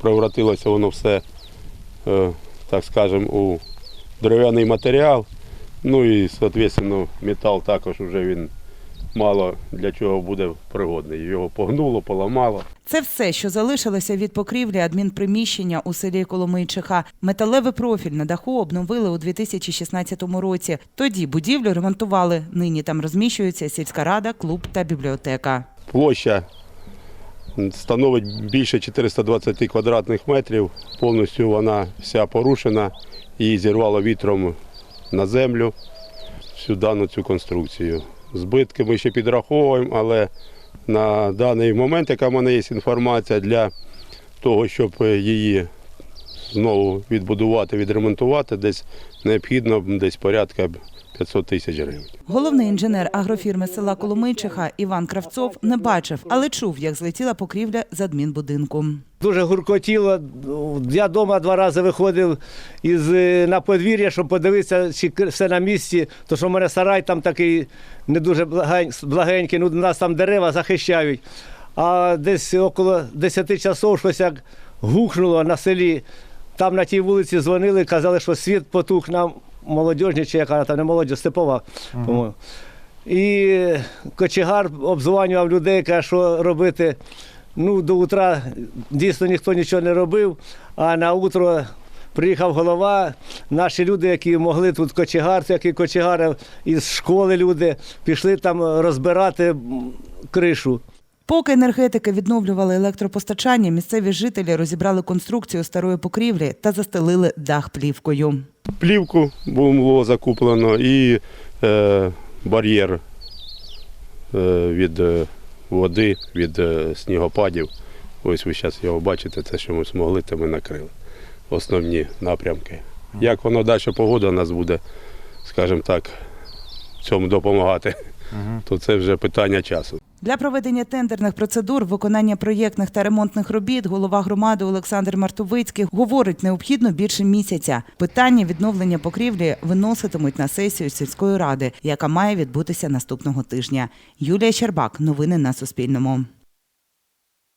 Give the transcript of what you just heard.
превратилося воно все, е, так скажемо, у дерев'яний матеріал. Ну і, соответственно, метал також вже він мало для чого буде пригодний. Його погнуло, поламало. Це все, що залишилося від покрівлі адмінприміщення у селі Коломийчиха. Металевий профіль на даху обновили у 2016 році. Тоді будівлю ремонтували. Нині там розміщуються сільська рада, клуб та бібліотека. Площа становить більше 420 квадратних метрів. Повністю вона вся порушена. Її зірвало вітром на землю всю дану цю конструкцію. Збитки ми ще підраховуємо, але на даний момент, яка в мене є інформація, для того, щоб її знову відбудувати, відремонтувати, десь необхідно десь порядка 500 тисяч гривень. Головний інженер агрофірми села Коломийчиха Іван Кравцов не бачив, але чув, як злетіла покрівля з адмінбудинку. Дуже гуркотіло. Я вдома два рази виходив із, е, на подвір'я, щоб подивитися, чи все на місці. То що в мене сарай там такий не дуже благень- благенький, ну, нас там дерева захищають. А десь около 10 часов щось як гухнуло на селі. Там на тій вулиці дзвонили, казали, що світ потух нам молодіжні, чи яка там не молодь, степова. по-моєму. І кочегар обзванював людей, каже, що робити. Ну, до утра дійсно ніхто нічого не робив, а на утро приїхав голова. Наші люди, які могли тут кочегарці, які кочегари із школи люди, пішли там розбирати кришу. Поки енергетики відновлювали електропостачання, місцеві жителі розібрали конструкцію старої покрівлі та застелили дах плівкою. плівку було закуплено і е, бар'єр е, від е, води, від е, снігопадів. Ось ви зараз його бачите, це що ми змогли, то ми накрили. Основні напрямки. Як воно далі погода у нас буде, скажімо так, в цьому допомагати, то це вже питання часу. Для проведення тендерних процедур, виконання проєктних та ремонтних робіт голова громади Олександр Мартовицький говорить, необхідно більше місяця. Питання відновлення покрівлі виноситимуть на сесію сільської ради, яка має відбутися наступного тижня. Юлія Щербак. Новини на Суспільному.